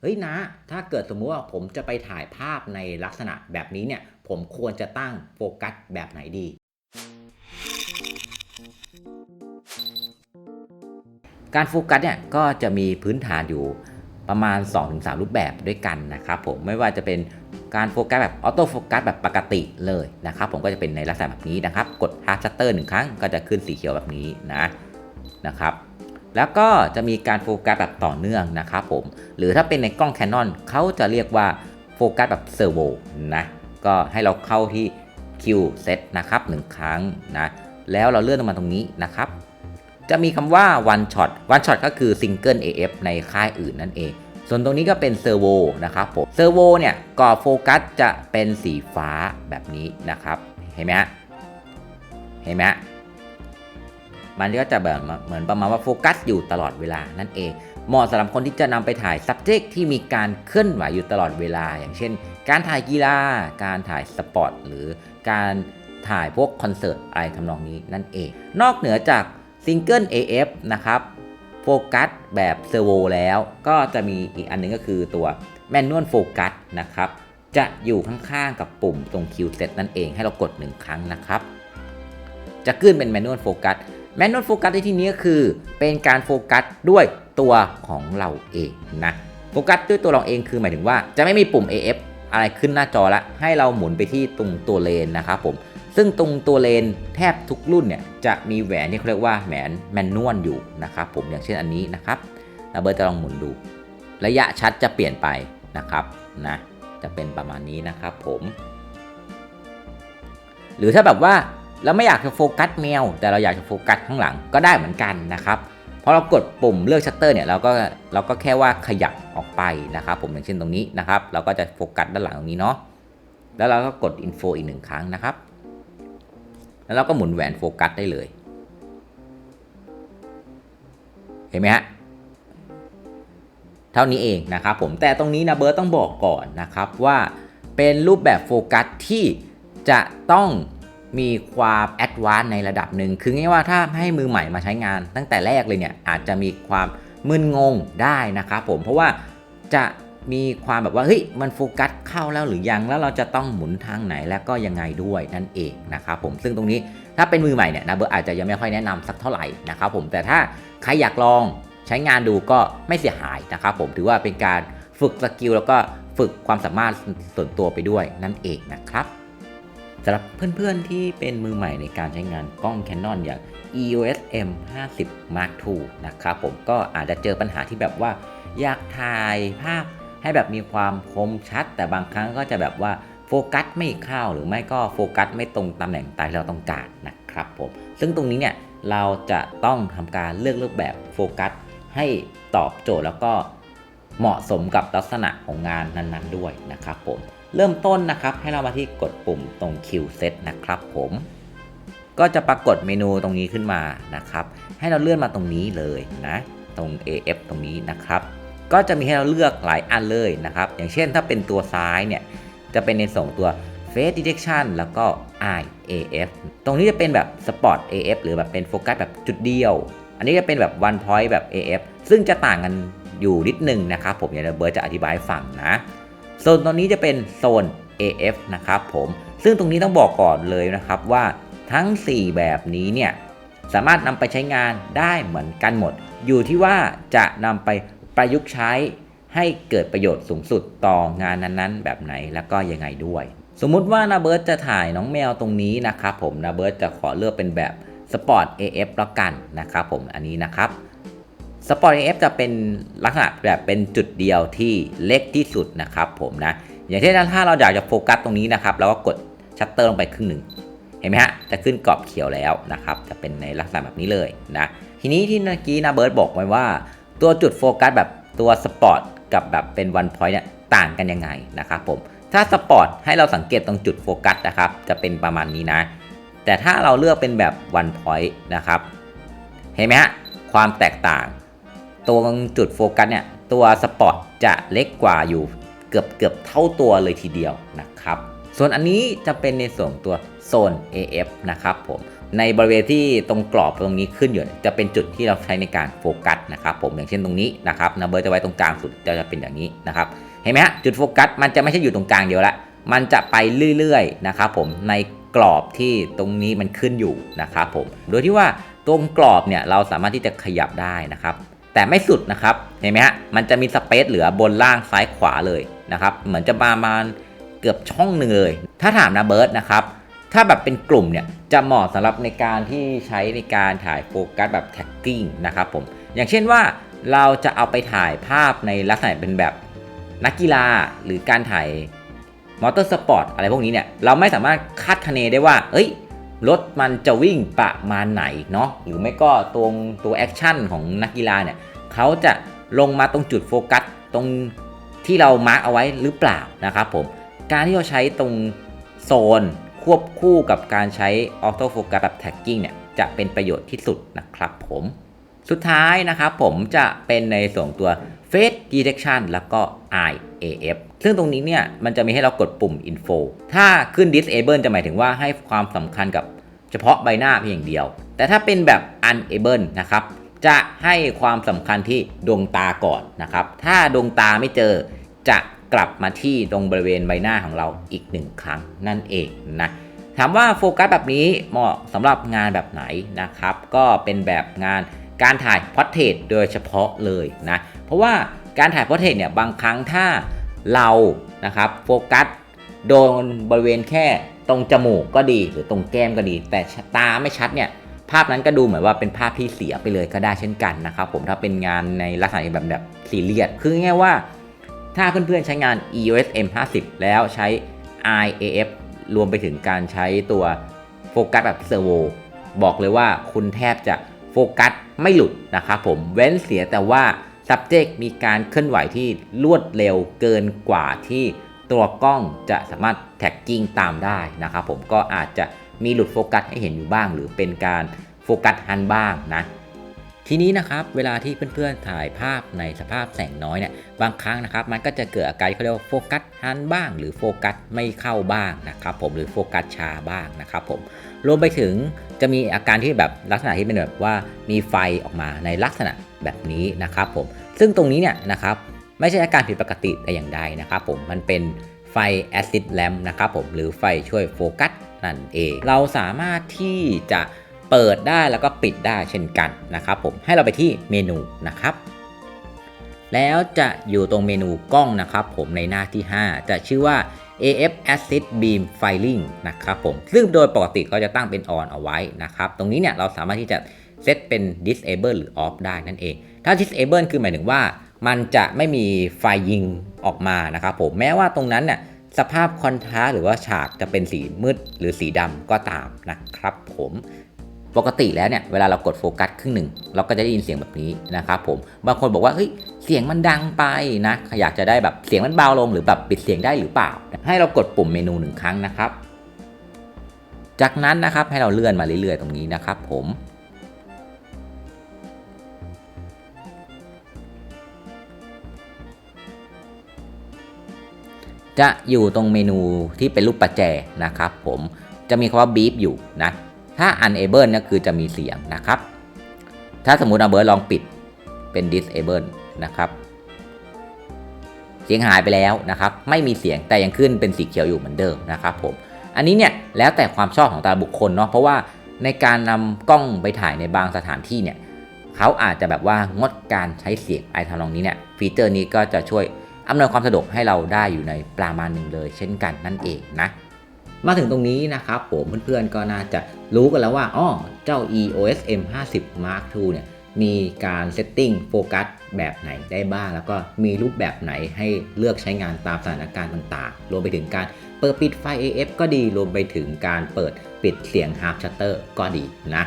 เฮ้ยนะ ถ้าเกิดสมมุติว่าผมจะไปถ่ายภาพในลักษณะแบบนี้เนี่ย ผมควรจะตั้งโฟกัสแบบไหนดี การโฟกัสเนี่ยก็จะมีพื้นฐานอยู่ประมาณ 2-3 รูปแบบด้วยกันนะครับผมไม่ว่าจะเป็นการโฟกัสแบบออโต้โฟกัสแบบปกติเลยนะครับผมก็จะเป็นในลักษณะแบบนี้นะครับ กดฮาร์ดชัตเตอร์หนึ่งครั้งก็จะขึ้นสีเขียวแบบนี้นะนะครับ แล้วก็จะมีการโฟกัสแบบต่อเนื่องนะครับผม หรือถ้าเป็นในกล้อง Canon เขาจะเรียกว่าโฟกัสแบบเซอร์โวนะ ก็ให้เราเข้าที่ Q set นะครับหนึ่งครั้งนะ แล้วเราเลื่อนลงมาตรงนี้นะครับ จะมีคำว่า one shot one shot ก็คือ single AF ในค่ายอื่นนั่นเอง ส่วนตรงนี้ก็เป็นเซอร์โวนะครับผม เซอร์โวเนี่ยกรอโฟกัสจะเป็นสีฟ้าแบบนี้นะครับ เห็นไหมฮะ เห็นไหมฮะ มันก็จะแบบเหมือนประมาณว่าโฟกัสอยู่ตลอดเวลานั่นเอง เหมาะสำหรับคนที่จะนำไปถ่าย subject ที่มีการเคลื่อนไหวอยู่ตลอดเวลา อย่างเช่น การถ่ายกีฬา การถ่ายสปอร์ตหรือการถ่ายพวกคอนเสิร์ตอะไรทำนองนี้นั่นเอง นอกเหนือจาก Single AF นะครับโฟกัสแบบเซอร์โวแล้ว ก็จะมีอีกอันหนึงก็คือตัว Manual Focus นะครับจะอยู่ข้างๆกับปุ่มตรง Q set นั่นเองให้เรากด 1 ครั้งนะครับ จะขึ้นเป็นแมนนวลโฟกัส Manual Focus Manual Focus ในที่นี้ก็คือ เป็นการโฟกัสด้วยตัวของเราเองนะโฟกัสด้วยตัวเราเองคือหมายถึงว่าจะไม่มีปุ่ม AF อะไรขึ้นหน้าจอละให้เราหมุนไปที่ตรงตัวเลนนะครับผมซึ่งตรงตัวเลนแทบทุกรุ่นเนี่ยจะมีแหวนที่เขาเรียกว่าแหวนแมนนวลอยู่นะครับผมอย่างเช่นอันนี้นะครับเราเบิร์ตจะลองหมุนดู ระยะชัดจะเปลี่ยนไปนะครับนะจะเป็นประมาณนี้นะครับผม หรือถ้าแบบว่า เราไม่อยากจะโฟกัสแมว แต่เราอยากจะโฟกัสข้างหลังก็ได้เหมือนกันนะครับพอเรากดปุ่มเลือกชัตเตอร์เนี่ยเราก็เราก็แค่ว่าขยับออกไปนะครับผมอย่างเช่นตรงนี้นะครับ เราก็จะโฟกัสด้านหลังตรงนี้เนาะแล้วเราก็กดอินโฟอีกหนึ่งครั้งนะครับ แล้วเราก็หมุนแหวนโฟกัสได้เลย เห็นไหมฮะเท่านี้เองนะครับผมแต่ตรงนี้นะเบิร์ตต้องบอกก่อนนะครับว่าเป็นรูปแบบโฟกัสที่จะต้อง มีความแอดวานซ์ในระดับหนึ่ง คือง่ายว่าถ้าให้มือใหม่มาใช้งานตั้งแต่แรกเลยเนี่ยอาจจะมีความมึนงงได้นะครับผมเพราะว่าจะมีความแบบว่าเฮ้ยมันโฟกัสเข้าแล้วหรือยังแล้วเราจะต้องหมุนทางไหนแล้วก็ยังไงด้วยนั่นเองนะครับผมซึ่งตรงนี้ถ้าเป็นมือใหม่เนี่ยนะเบิร์อาจจะยังไม่ค่อยแนะนำสักเท่าไหร่นะครับผมแต่ถ้าใครอยากลองใช้งานดูก็ไม่เสียหายนะครับผมถือว่าเป็นการฝึกสกิลแล้วก็ฝึกความสามารถส่วนตัวไปด้วยนั่นเองนะครับ สำหรับเพื่อนๆที่เป็นมือใหม่ในการใช้งานกล้อง Canon อย่าง EOS M 50 Mark II นะครับผมก็อาจจะเจอปัญหาที่แบบว่า อยากถ่ายภาพให้แบบมีความคมชัด แต่บางครั้งก็จะแบบว่าโฟกัสไม่เข้าหรือไม่ก็โฟกัสไม่ตรงตำแหน่งตามที่เราต้องการนะครับผมซึ่งตรงนี้เนี่ยเราจะต้องทำการเลือกรูปแบบโฟกัสให้ตอบโจทย์แล้วก็เหมาะสมกับลักษณะของงานนั้นๆด้วยนะครับผม เริ่มต้นนะครับ ให้เรามาที่กดปุ่มตรง Q set นะครับผมก็จะปรากฏเมนูตรงนี้ขึ้นมานะครับ ให้เราเลื่อนมาตรงนี้เลยนะ ตรง AF ตรงนี้นะครับ ก็จะมีให้เราเลือกหลายอันเลยนะครับ อย่างเช่นถ้าเป็นตัวซ้ายเนี่ย จะเป็นในส่งตัว Face Detection แล้วก็ Eye AF ตรงนี้จะเป็นแบบ Spot AF หรือแบบเป็นโฟกัสแบบจุดเดียว อันนี้จะเป็นแบบ One Point แบบ AF ซึ่งจะต่างกันอยู่นิดนึงนะครับ ผมอย่างเดี๋ยวเบิร์จะอธิบายให้ฟังนะ โซนตรงนี้จะเป็นโซน AF นะครับผมซึ่งตรงนี้ต้องบอกก่อนเลยนะครับว่าทั้ง 4 แบบนี้เนี่ยสามารถนำไปใช้งานได้เหมือนกันหมด อยู่ที่ว่าจะนำไปประยุกต์ใช้ให้เกิดประโยชน์สูงสุดต่องานนั้นๆ แบบไหนแล้วก็ยังไงด้วย สมมุติว่านาเบิร์ตจะถ่ายน้องแมวตรงนี้นะครับผมนาเบิร์ตจะขอเลือกเป็นแบบ Sport AF แล้วกันนะครับผมอันนี้นะครับ สปอร์ต AF จะเป็นลักษณะแบบเป็นจุดเดียวที่เล็กที่สุดนะครับผมนะ อย่างเช่นถ้าเราอยากจะโฟกัสตรงนี้นะครับเราก็กดชัตเตอร์ลงไปครึ่งหนึ่งเห็นไหมฮะจะขึ้นกรอบเขียวแล้วนะครับจะเป็นในลักษณะแบบนี้เลยนะทีนี้ที่เมื่อกี้นะเบิร์ตบอกไว้ว่า ตัวจุดโฟกัสแบบตัวสปอร์ตกับแบบเป็นวันพอยต์เนี่ยต่างกันยังไงนะครับผมถ้าสปอร์ตให้เราสังเกตตรงจุดโฟกัสนะครับจะเป็นประมาณนี้นะ แต่ถ้าเราเลือกเป็นแบบวันพอยต์นะครับเห็นไหมฮะความแตกต่าง ตัวจุดโฟกัสเนี่ยตัวสปอร์ตจะเล็กกว่าอยู่เกือบเกือบเท่าตัวเลยทีเดียวนะครับ ส่วนอันนี้จะเป็นในส่วนตัวโซน AF นะครับผมในบริเวณที่ตรงกรอบตรงนี้ขึ้นอยู่จะเป็นจุดที่เราใช้ในการโฟกัสนะครับผมอย่างเช่นตรงนี้นะครับนะเบิร์จะไว้ตรงกลางสุดจะจะเป็นอย่างนี้นะครับเห็นไหมฮะจุดโฟกัสมันจะไม่ใช่อยู่ตรงกลางเดียวละมันจะไปเรื่อยๆนะครับผมในกรอบที่ตรงนี้มันขึ้นอยู่นะครับผมโดยที่ว่าตรงกรอบเนี่ยเราสามารถที่จะขยับได้นะครับ แต่ไม่สุดนะครับเห็นไหมฮะมันจะมีสเปซเหลือบนล่างซ้ายขวาเลยนะครับเหมือนจะประมาณเกือบช่องหนึ่งเลยถ้าถามนะเบิร์ดนะครับถ้าแบบเป็นกลุ่มเนี่ยจะเหมาะสำหรับในการที่ใช้ในการถ่ายโฟกัสแบบแท็กกิ้งนะครับผมอย่างเช่นว่าเราจะเอาไปถ่ายภาพในลักษณะเป็นแบบนักกีฬาหรือการถ่ายมอเตอร์สปอร์ตอะไรพวกนี้เนี่ยเราไม่สามารถคาดคะเนได้ว่า เอ้ย รถมันจะวิ่งประมาณไหนเนาะหรือไม่ก็ตรงตัวแอคชั่นของนักกีฬาเนี่ยเขาจะลงมาตรงจุดโฟกัสตรงที่เรามาร์กเอาไว้หรือเปล่านะครับผมการที่เราใช้ตรงโซนควบคู่กับการใช้ออโต้โฟกัสแบบแท็กกิ้งเนี่ยจะเป็นประโยชน์ที่สุดนะครับผม สุดท้ายนะครับผมจะเป็นในส่วนตัว Face Detection แล้วก็ IAF ซึ่งตรงนี้เนี่ยมันจะมีให้เรากดปุ่ม Info ถ้าขึ้น Disable จะหมายถึงว่าให้ความสำคัญกับเฉพาะใบหน้าเพียงเดียว แต่ถ้าเป็นแบบ Unable นะครับ จะให้ความสำคัญที่ดวงตาก่อนนะครับ ถ้าดวงตาไม่เจอจะกลับมาที่ตรงบริเวณใบหน้าของเราอีกหนึ่งครั้งนั่นเองนะถามว่าโฟกัสแบบนี้เหมาะสำหรับงานแบบไหนนะครับ ก็เป็นแบบงาน การถ่ายพอร์เทรตโดยเฉพาะเลยนะเพราะว่าการถ่ายพอร์เทรตเนี่ยบางครั้งถ้าเรานะครับโฟกัสโดนบริเวณแค่ตรงจมูกก็ดีหรือตรงแก้มก็ดี แต่ตาไม่ชัดเนี่ยภาพนั้นก็ดูเหมือนว่าเป็นภาพที่เสียไปเลยก็ได้เช่นกันนะครับผมถ้าเป็นงานในลักษณะแบบแบบซีเรียสคือง่ายว่า ถ้าเพื่อนๆใช้งาน EOS M50 แล้วใช้ IAF รวมไปถึงการใช้ตัวโฟกัสแบบเซอร์โวบอกเลยว่าคุณแทบจะ ฟกัสไม่หลุดนะครับผมเว้นเสียแต่ว่า subject มีการเคลื่อนไหวที่รวดเร็วเกินกว่าที่ตัวกล้องจะสามารถแท็กกิ้งตามได้นะครับผมก็อาจจะมีหลุดโฟกัสให้เห็นอยู่บ้าง หรือเป็นการโฟกัสฮันบ้างนะทีนี้นะครับเวลาที่เพื่อนๆถ่ายภาพในสภาพแสงน้อยเนี่ยบางครั้งนะครับมันก็จะเกิดอาการเขาเรียกว่าโฟกัสฮันบ้าง หรือโฟกัสไม่เข้าบ้างนะครับผมหรือโฟกัสชาบ้างนะครับผม รวมไปถึงจะมีอาการที่แบบลักษณะที่เป็นแบบว่ามีไฟออกมาในลักษณะแบบนี้นะครับผม ซึ่งตรงนี้เนี่ยนะครับไม่ใช่อาการผิดปกติแต่อย่างใดนะครับผม มันเป็นไฟแอซิดแลมนะครับผม หรือไฟช่วยโฟกัสนั่นเอง เราสามารถที่จะเปิดได้แล้วก็ปิดได้เช่นกันนะครับผม ให้เราไปที่เมนูนะครับ แล้วจะอยู่ตรงเมนูกล้องนะครับผมในหน้าที่ 5 จะชื่อว่า AF Assist Beam Firing นะครับผม ซึ่งโดยปกติก็จะตั้งเป็น on เอาไว้นะครับ ตรงนี้เนี่ยเราสามารถที่จะเซตเป็น disable หรือ off ได้นั่นเอง ถ้า disable คือหมายถึงว่า มันจะไม่มีไฟยิงออกมานะครับผม แม้ว่าตรงนั้นเนี่ยสภาพคอนทราหรือว่าฉากจะเป็นสีมืดหรือสีดำก็ตามนะครับผม ปกติแล้วเนี่ยเวลาเรากดโฟกัสครึ่งหนึ่งเราก็จะได้ยินเสียงแบบนี้นะครับผมบางคนบอกว่าเฮ้ยเสียงมันดังไปนะอยากจะได้แบบเสียงมันเบาลงหรือแบบปิดเสียงได้หรือเปล่า ให้เรากดปุ่มเมนูหนึ่งครั้งนะครับ จากนั้นนะครับให้เราเลื่อนมาเรื่อยๆ ตรงนี้นะครับผมจะอยู่ตรงเมนูที่เป็นรูปประแจนะครับผมจะมีคำว่า beep อยู่นะ ถ้า unable เนี่ยคือจะมีเสียงนะครับ ถ้าสมมุติเอาเบิร์ดลองปิดเป็น disable นะครับ เสียงหายไปแล้วนะครับ ไม่มีเสียงแต่ยังขึ้นเป็นสีเขียวอยู่เหมือนเดิมนะครับผม อันนี้เนี่ยแล้วแต่ความชอบของแต่ละบุคคลเนาะ เพราะว่าในการนำกล้องไปถ่ายในบางสถานที่เนี่ยเขาอาจจะแบบว่างดการใช้เสียงไอทำนองนี้เนี่ยฟีเจอร์นี้ก็จะช่วยอำนวยความสะดวกให้เราได้อยู่ในประมาณหนึ่งเลย เช่นกันนั่นเองนะ มาถึงตรงนี้นะครับผมเพื่อนๆก็น่าจะรู้กันแล้วว่าอ้อเจ้า EOS M50 Mark II เนี่ยมีการเซตติ้งโฟกัสแบบไหนได้บ้าง แล้วก็มีรูปแบบไหนให้เลือกใช้งานตามสถานการณ์ต่างๆ รวมไปถึงการเปิดปิดไฟ AF ก็ดี รวมไปถึงการเปิดปิดเสียง Half Shutter ก็ดีนะ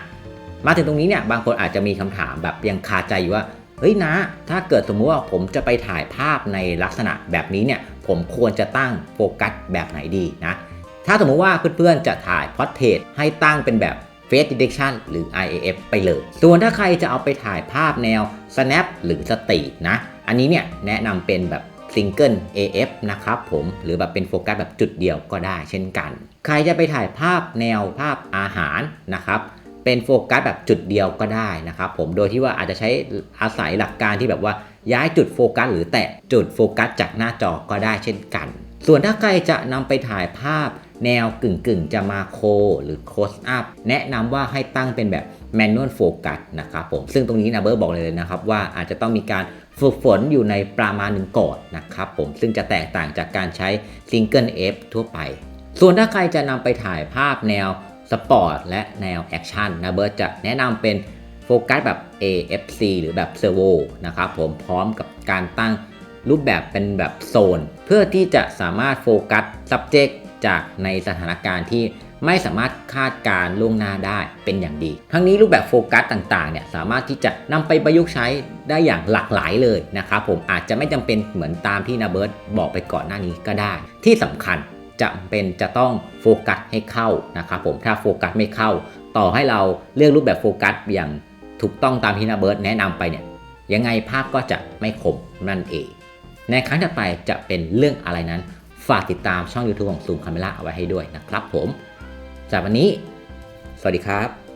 มาถึงตรงนี้เนี่ยบางคนอาจจะมีคำถามแบบยังคาใจอยู่ว่า เฮ้ยนะ ถ้าเกิดสมมติว่าผมจะไปถ่ายภาพในลักษณะแบบนี้เนี่ย ผมควรจะตั้งโฟกัสแบบไหนดีนะ ถ้าสมมติว่าเพื่อนๆจะถ่ายพอร์เทรตให้ตั้งเป็นแบบ Face Detection หรือ IAF ไปเลย ส่วนถ้าใครจะเอาไปถ่ายภาพแนว Snap หรือ Street นะ อันนี้เนี่ยแนะนำเป็นแบบซิงเกิล AF นะครับผม หรือแบบเป็นโฟกัสแบบจุดเดียวก็ได้เช่นกัน ใครจะไปถ่ายภาพแนวภาพอาหารนะครับเป็นโฟกัสแบบจุดเดียวก็ได้นะครับผมโดยที่ว่าอาจจะใช้อาศัยหลักการที่แบบว่าย้ายจุดโฟกัสหรือแตะจุดโฟกัสจากหน้าจอก็ได้เช่นกัน ส่วนถ้าใครจะนำไปถ่ายภาพ แนวกึ่งกึ่งจะมาโคหรือโคสอัพแนะนำว่าให้ตั้งเป็นแบบแมนนวลโฟกัสนะครับผม ซึ่งตรงนี้นะเบิร์ตบอกเลยนะครับว่าอาจจะต้องมีการฝึกฝนอยู่ในประมาณหนึ่งก่อนนะครับผม ซึ่งจะแตกต่างจากการใช้ซิงเกิล F ทั่วไป ส่วนถ้าใครจะนำไปถ่ายภาพแนวสปอร์ตและแนวแอคชั่นนะเบิร์ตจะแนะนำเป็นโฟกัสแบบ AFC หรือแบบเซอร์โวนะครับผมพร้อมกับการตั้งรูปแบบเป็นแบบโซน เพื่อที่จะสามารถโฟกัส subject จากในสถานการณ์ที่ไม่สามารถคาดการล่วงหน้าได้เป็นอย่างดี ทั้งนี้รูปแบบโฟกัสต่างๆเนี่ยสามารถที่จะนำไปประยุกต์ใช้ได้อย่างหลากหลายเลยนะครับผมอาจจะไม่จำเป็นเหมือนตามที่นาเบิร์ตบอกไปก่อนหน้านี้ก็ได้ ที่สำคัญจะเป็นจะต้องโฟกัสให้เข้านะครับผมถ้าโฟกัสไม่เข้า ต่อให้เราเลือกรูปแบบโฟกัสอย่างถูกต้องตามที่นาเบิร์ตแนะนำไปเนี่ยยังไงภาพก็จะไม่คมนั่นเอง ในครั้งถัดไปจะเป็นเรื่องอะไรนั้น ฝากติดตามช่อง YouTube ของซูมคาเมล่าเอาไว้ให้ด้วยนะครับผมจากวันนี้ สวัสดีครับ